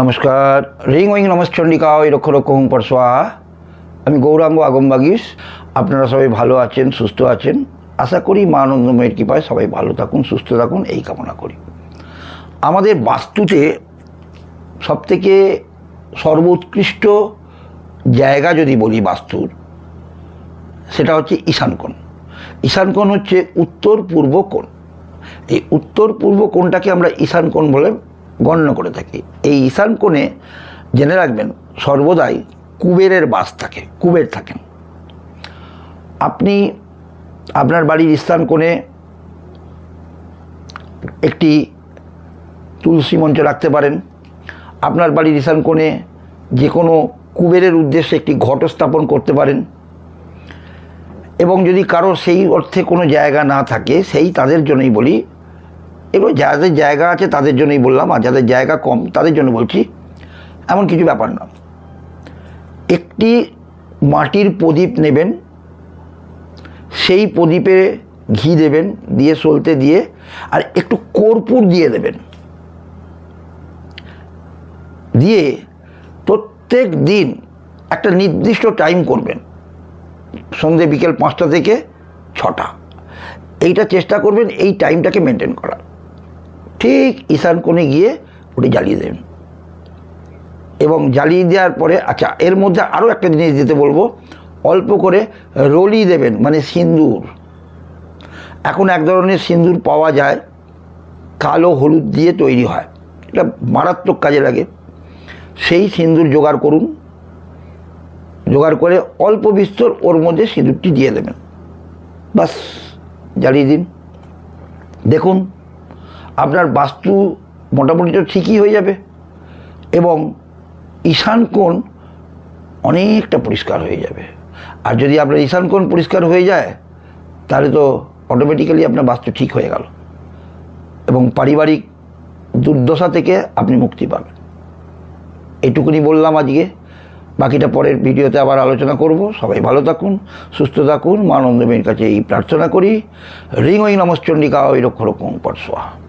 নমস্কার। রিং ওইং নমস্চণ্ডিকা ওই রক্ষ রক্ষ হুম পরশোয়া আমি গৌরাঙ্গ আগমবাগিস আপনারা সবাই ভালো আছেন, সুস্থ আছেন। আশা করি মা আনন্দময়ের কৃপায় সবাই ভালো থাকুন, সুস্থ থাকুন, এই কামনা করি। আমাদের বাস্তুতে সবথেকে সর্বোৎকৃষ্ট জায়গা যদি বলি বাস্তুর, সেটা হচ্ছে ঈশানকোণ ঈশানকোণ হচ্ছে উত্তর পূর্ব কোণ। এই উত্তর পূর্ব কোণটাকে আমরা ঈশানকোণ বলে গণ্য করে থাকি। এই ঈশান কোণে জেনে রাখবেন, সর্বদাই কুবেরের বাস থাকে, কুবের থাকেন। আপনি আপনার বাড়ির ঈশান কোণে একটি তুলসী মঞ্চ রাখতে পারেন। আপনার বাড়ির ঈশান কোণে যে কোনো কুবেরের উদ্দেশ্যে একটি ঘট স্থাপন করতে পারেন। এবং যদি কারও সেই অর্থে কোনো জায়গা না থাকে, সেই তাদের জন্যই বলি এবার যাদের জায়গা আছে তাদের জন্যই বললাম, আর যাদের জায়গা কম তাদের জন্য বলছি, এমন কিছু ব্যাপার না। একটি মাটির প্রদীপ নেবেন, সেই প্রদীপে ঘি দেবেন, দিয়ে সলতে দিয়ে, আর একটু কর্পূর দিয়ে দেবেন। দিয়ে প্রত্যেক দিন একটা নির্দিষ্ট টাইম করবেন, সন্ধে বিকেল পাঁচটা থেকে ছটা। এইটা চেষ্টা করবেন, এই টাইমটাকে মেনটেন করার। ঠিক ঈশান কোণে গিয়ে ওটি জ্বালিয়ে দেবেন এবং জ্বালিয়ে দেওয়ার পরে আচ্ছা এর মধ্যে আরও একটা জিনিস দিতে বলব। অল্প করে রলি দেবেন মানে সিন্দুর। এখন এক ধরনের সিন্দুর পাওয়া যায়, কালো হলুদ দিয়ে তৈরি হয়। এটা মারাত্মক কাজে লাগে। সেই সিন্দুর জোগাড় করুন। জোগাড় করে অল্প বিস্তর ওর মধ্যে সিঁদুরটি দিয়ে দেবেন। বাস, জ্বালিয়ে দিন। দেখুন আপনার বাস্তু মোটামুটি তো ঠিকই হয়ে যাবে। এবং ঈশান কোণ অনেকটা পরিষ্কার হয়ে যাবে। আর যদি আপনার ঈশান কোণ পরিষ্কার হয়ে যায়, তাহলে তো অটোমেটিক্যালি আপনার বাস্তু ঠিক হয়ে গেল। এবং পারিবারিক দুর্দশা থেকে আপনি মুক্তি পাবেন। এটুকুনি বললাম আজকে। বাকিটা পরের ভিডিওতে আবার আলোচনা করব। সবাই ভালো থাকুন, সুস্থ থাকুন। মা আনন্দমের কাছে এই প্রার্থনা করি। রিং ওই নমশ্চণ্ডিকা ওই রক্ষ রকম পরশোয়া